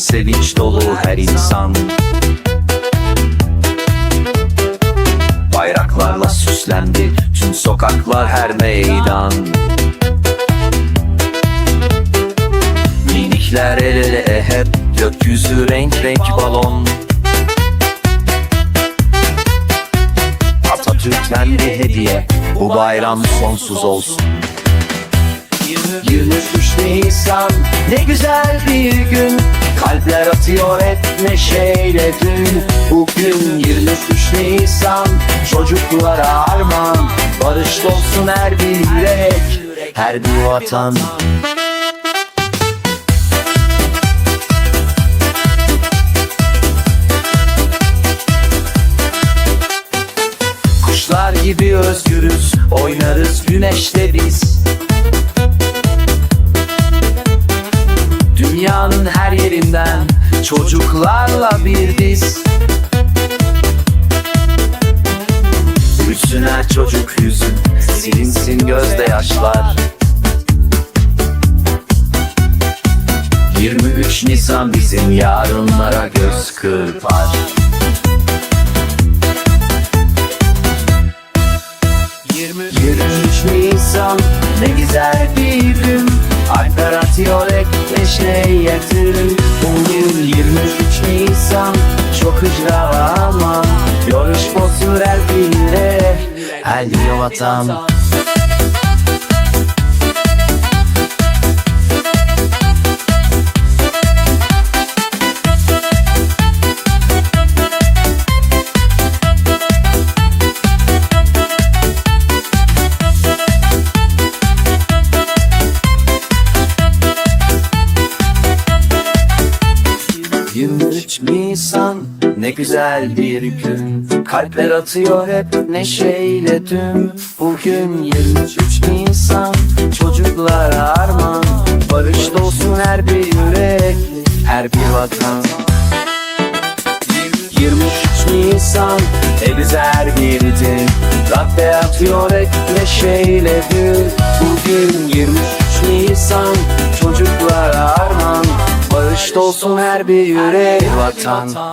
sevinç dolu her insan. Bayraklarla süslendi tüm sokaklar her meydan. Minikler el ele hep gökyüzü renk renk balon. Atatürk'ten bir hediye bu bayram sonsuz olsun 23 Nisan. Ne güzel bir gün. Kalpler atıyor hep neşeyle dün. Bugün 23 Nisan. Çocuklara armağan. Barış dolsun her bir yürek. Her bir vatan. Kuşlar gibi özgürüz. Oynarız güneşte biz Dünyanın her yerinden Çocuklarla bir diz. Gülsün her çocuk yüzü Silinsin gözde yaşlar. 23 Nisan bizim yarınlara göz kırpar. 23 Nisan ne güzel bir gün Alper atıyor ek neşeye tüm Bugün 23 Nisan çok hıcra ama Görüş bozur her Her bir vatan Yirmi Nisan ne güzel bir gün. Kalpler atıyor hep neşeyle tüm. Bugün 23 Nisan Çocuklara armağan. Barış dolsun her bir yürek Her bir vatan. 23 Nisan ne güzel bir gün. Rabbe atıyor hep neşeyle dün Bugün 23 Nisan Çocuklara Barış dolsun her bir yürek. Vatan